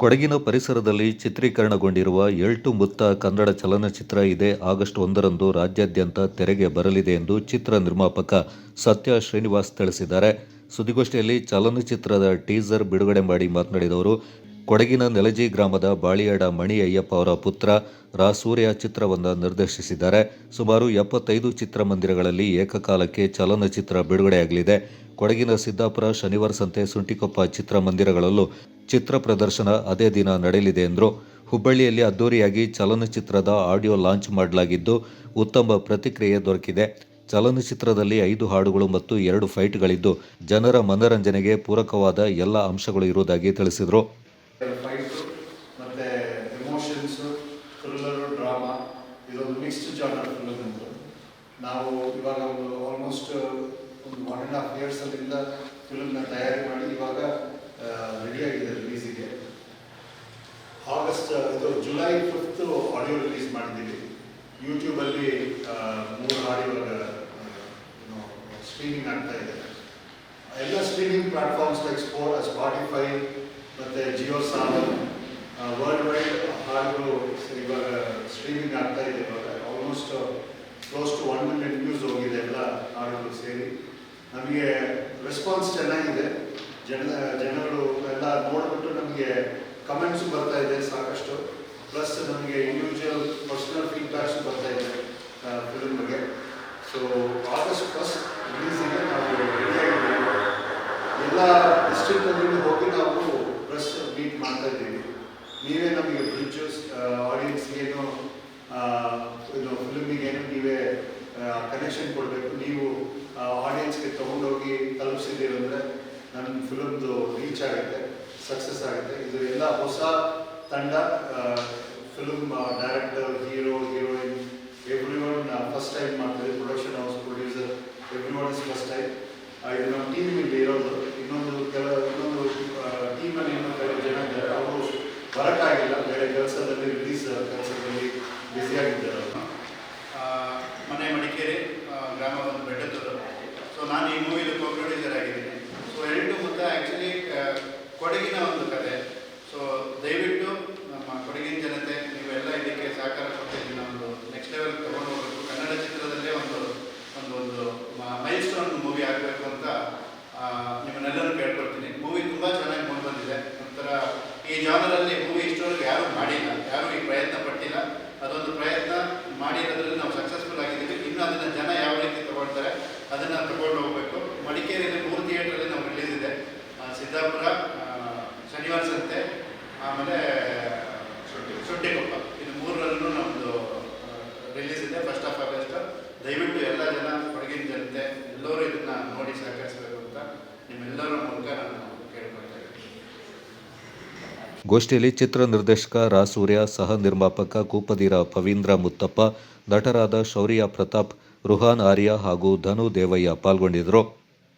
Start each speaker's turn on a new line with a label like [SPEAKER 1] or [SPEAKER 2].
[SPEAKER 1] ಕೊಡಗಿನ ಪರಿಸರದಲ್ಲಿ ಚಿತ್ರೀಕರಣಗೊಂಡಿರುವ ಎಲ್ಟು ಮುತ್ತ ಕನ್ನಡ ಚಲನಚಿತ್ರ ಇದೇ ಆಗಸ್ಟ್ ಒಂದರಂದು ರಾಜ್ಯಾದ್ಯಂತ ತೆರೆಗೆ ಬರಲಿದೆ ಎಂದು ಚಿತ್ರ ನಿರ್ಮಾಪಕ ಸತ್ಯ ಶ್ರೀನಿವಾಸ್ ತಿಳಿಸಿದ್ದಾರೆ. ಸುದ್ದಿಗೋಷ್ಠಿಯಲ್ಲಿ ಚಲನಚಿತ್ರದ ಟೀಸರ್ ಬಿಡುಗಡೆ ಮಾಡಿ ಮಾತನಾಡಿದವರು, ಕೊಡಗಿನ ನೆಲಜಿ ಗ್ರಾಮದ ಬಾಳಿಯಾಡ ಮಣಿ ಅಯ್ಯಪ್ಪ ಅವರ ಪುತ್ರ ರಾ ಸೂರ್ಯ ಚಿತ್ರವನ್ನು ನಿರ್ದೇಶಿಸಿದ್ದಾರೆ. ಸುಮಾರು ಎಪ್ಪತ್ತೈದು ಚಿತ್ರಮಂದಿರಗಳಲ್ಲಿ ಏಕಕಾಲಕ್ಕೆ ಚಲನಚಿತ್ರ ಬಿಡುಗಡೆಯಾಗಲಿದೆ. ಕೊಡಗಿನ ಸಿದ್ದಾಪುರ ಶನಿವಾರ ಸಂತೆ ಸುಂಟಿಕೊಪ್ಪ ಚಿತ್ರಮಂದಿರಗಳಲ್ಲೂ ಚಿತ್ರ ಪ್ರದರ್ಶನ ಅದೇ ದಿನ ನಡೆಯಲಿದೆ ಎಂದರು. ಹುಬ್ಬಳ್ಳಿಯಲ್ಲಿ ಅದ್ದೂರಿಯಾಗಿ ಚಲನಚಿತ್ರದ ಆಡಿಯೋ ಲಾಂಚ್ ಮಾಡಲಾಗಿದ್ದು ಉತ್ತಮ ಪ್ರತಿಕ್ರಿಯೆ ದೊರಕಿದೆ. ಚಲನಚಿತ್ರದಲ್ಲಿ ಐದು ಹಾಡುಗಳು ಮತ್ತು ಎರಡು ಫೈಟ್ಗಳಿದ್ದು ಜನರ ಮನರಂಜನೆಗೆ ಪೂರಕವಾದ ಎಲ್ಲ ಅಂಶಗಳು ಇರುವುದಾಗಿ ತಿಳಿಸಿದರು.
[SPEAKER 2] ನಾವು ಇವಾಗ ಆಲ್ಮೋಸ್ಟ್ ಒಂದು ಒನ್ ಆ್ಯಂಡ್ ಹಾಫ್ ಇಯರ್ಸಲ್ಲಿಂದ ಫಿಲ್ಮ್ನ ತಯಾರಿ ಮಾಡಿ ಇವಾಗ ರೆಡಿಯಾಗಿದೆ ರಿಲೀಸಿಗೆ ಆಗಸ್ಟ್ ಇದು ಜುಲೈ ಫಿಫ್ತು ಆಡಿಯೋ ರಿಲೀಸ್ ಮಾಡಿದ್ದೀವಿ. ಯೂಟ್ಯೂಬಲ್ಲಿ ಮೂರು ಆಡಿಯೋ ಸ್ಟ್ರೀಮಿಂಗ್ ಆಗ್ತಾ ಇದೆ. ಎಲ್ಲ ಸ್ಟ್ರೀಮಿಂಗ್ ಪ್ಲಾಟ್ಫಾರ್ಮ್ಸ್ ಲೈಕ್ ಸ್ಪೋ ಸ್ಪಾಟಿಫೈ ಮತ್ತು ಜಿಯೋ ಸಾವನ್ ವರ್ಲ್ಡ್ ವೈಡ್ ಹಾಡುಗಳು ಇವಾಗ ಸ್ಟ್ರೀಮಿಂಗ್ ಆಗ್ತಾ ಇದೆ ಇವಾಗ. Almost close to one million views ಹೋಗಿದೆ ಎಲ್ಲ ಹಾಡುಗಳು ಸೇರಿ ನಮಗೆ ರೆಸ್ಪಾನ್ಸ್ ಚೆನ್ನಾಗಿದೆ. ಜನ ಜನಗಳು ಎಲ್ಲ ನೋಡಿಬಿಟ್ಟು ನಮಗೆ ಕಮೆಂಟ್ಸು ಬರ್ತಾ ಇದೆ ಸಾಕಷ್ಟು. ಪ್ಲಸ್ ನಮಗೆ ಇಂಡಿವಿಜುವಲ್ ಪರ್ಸನಲ್ ಫೀಡ್ಬ್ಯಾಕ್ಸ್ ಬರ್ತಾ ಇದೆ ಫಿಲ್ಮ್ ಬಗ್ಗೆ. ಸೊ ಆಗಸ್ಟ್ ಫಸ್ಟ್ ರಿಲೀಸಿಗೆ ನಾವು ರೆಡಿಯಾಗಿದ್ದೀವಿ ಎಲ್ಲ ಡಿಸ್ಟ್ರಿಕ್ಟಲ್ಲಿ ಹೋಗಿ ನಾವು ಪ್ರೆಸ್ ಮೀಟ್ ಮಾಡ್ತಾ ಇದ್ದೀವಿ. ನೀವೇ ನಮಗೆ ಬ್ರಿಡ್ಜಸ್ ಆಡಿಯನ್ಸ್ಗೇನು ಇದು ಫಿಲ್ಮಿಗೇನು ನೀವೇ ಕನೆಕ್ಷನ್ ಕೊಡಬೇಕು. ನೀವು ಆಡಿಯನ್ಸ್ಗೆ ತೊಗೊಂಡೋಗಿ ತಲುಪಿಸಿದ್ದೀರಂದರೆ ನನ್ನ ಫಿಲಮ್ದು ರೀಚ್ ಆಗುತ್ತೆ ಸಕ್ಸಸ್ ಆಗುತ್ತೆ. ಇದು ಎಲ್ಲ ಹೊಸ ತಂಡ film director hero heroine every one first time ಮಾಡ್ತಾರೆ production house producer every one is first time ಇದು ನಮ್ಮ ಟೀಮ್ ಇಲ್ಲಿ ಇರೋದು ಇನ್ನೊಂದು ಕೆಲ, ಇನ್ನೊಂದು ಟೀಮಲ್ಲಿ ಇನ್ನೊಂದು ಕೆಲವು ಜನ ಇದ್ದಾರೆ. ಅವರು ಬರೋಕ್ಕಾಗಿಲ್ಲ. ಬೇರೆ ಕೆಲಸದಲ್ಲಿ ರಿಲೀಸ್ ಕೆಲಸದಲ್ಲಿ ಬ್ಯುಸಿಯಾಗಿದ್ದಾರೆ ಅವರು
[SPEAKER 3] ಆ, ಮನೆ ಮಡಿಕೇರಿ ಆ, ಗ್ರಾಮ ಒಂದು ಬೆಟ್ಟದೂರು ಸೊ ನಾನು ಈ ಮೂವಿದು ಕೋ ಪ್ರೊಡ್ಯೂಸರ್ ಆಗಿದ್ದೀನಿ ಸೊ ಎರಡು ಮತ್ತು ಆ್ಯಕ್ಚುಲಿ ಕೊಡಗಿನ ಒಂದು ಕತೆ. ಸೊ ದಯವಿಟ್ಟು ನಮ್ಮ ಕೊಡಗಿನ ಜನತೆ, ನೀವೆಲ್ಲ ಇದಕ್ಕೆ ಸಹಕಾರ ಕೊಡ್ತೀವಿ ಒಂದು ನೆಕ್ಸ್ಟ್ ಲೆವೆಲ್ ತಗೊಂಡು ಹೋಗಬೇಕು. ಕನ್ನಡ ಚಿತ್ರದಲ್ಲೇ ಒಂದು ಒಂದು ಒಂದು ಮೈಲ್ ಸ್ಟೋನ್ ಮೂವಿ ಆಗಬೇಕು ಅಂತ ನಿಮ್ಮನ್ನೆಲ್ಲರೂ ಕೇಳ್ಕೊಡ್ತೀನಿ ಮೂವಿ ತುಂಬ ಚೆನ್ನಾಗಿ ಮೂಡಿ ಬಂದಿದೆ ಒಂಥರ ಈ ಜಾನರಲ್ಲಿ ಮೂವಿ ಇಷ್ಟವರೆಗೆ ಯಾರೂ ಮಾಡಿಲ್ಲ, ಯಾರೂ ಈ ಪ್ರಯತ್ನ ಪಟ್ಟಿಲ್ಲ. ಅದೊಂದು ಪ್ರಯತ್ನ ಮಾಡಿರೋದ್ರಲ್ಲಿ ನಾವು ಸಕ್ಸಸ್ಫುಲ್ ಆಗಿದ್ದೀವಿ. ಇನ್ನು ಅದನ್ನು ಜನ ಯಾವ ರೀತಿ ತಗೊಳ್ತಾರೆ, ಅದನ್ನು ತಗೊಂಡು ಹೋಗಬೇಕು. ಮಡಿಕೇರಿಯಲ್ಲಿ ಮೂರು ಥಿಯೇಟ್ರಲ್ಲಿ ನಾವು ರಿಲೀಸ್ ಸಿದ್ದಾಪುರ ಶನಿವಾರ ಸಂತೆ ಆಮೇಲೆ ಶುಂಠಿಕೊಪ್ಪ ಇದು ಮೂರರಲ್ಲೂ ನಮ್ಮದು ರಿಲೀಸ್ ಇದೆ ಫಸ್ಟ್ ಆಫ್ ಆಗಸ್ಟ್ ದಯವಿಟ್ಟು ಎಲ್ಲ ಜನ ಕೊಡಗಿನ ಜನತೆ, ಎಲ್ಲರೂ ಇದನ್ನು ನೋಡಿ ಸಹಕರಿಸಬೇಕು ಅಂತ ನಿಮ್ಮೆಲ್ಲರ ಮೂಲಕ ನಾನು
[SPEAKER 1] ಗೋಷ್ಠಿಯಲ್ಲಿ ಚಿತ್ರ ನಿರ್ದೇಶಕ ರಾ. ಸೂರ್ಯ, ಸಹ ನಿರ್ಮಾಪಕ ಕೂಪದೀರ ಪವೀಂದ್ರ ಮುತ್ತಪ್ಪ, ನಟರಾದ ಶೌರ್ಯ ಪ್ರತಾಪ್, ರುಹಾನ್ ಆರ್ಯ ಹಾಗೂ ಧನು ದೇವಯ್ಯ ಪಾಲ್ಗೊಂಡಿದ್ದರು.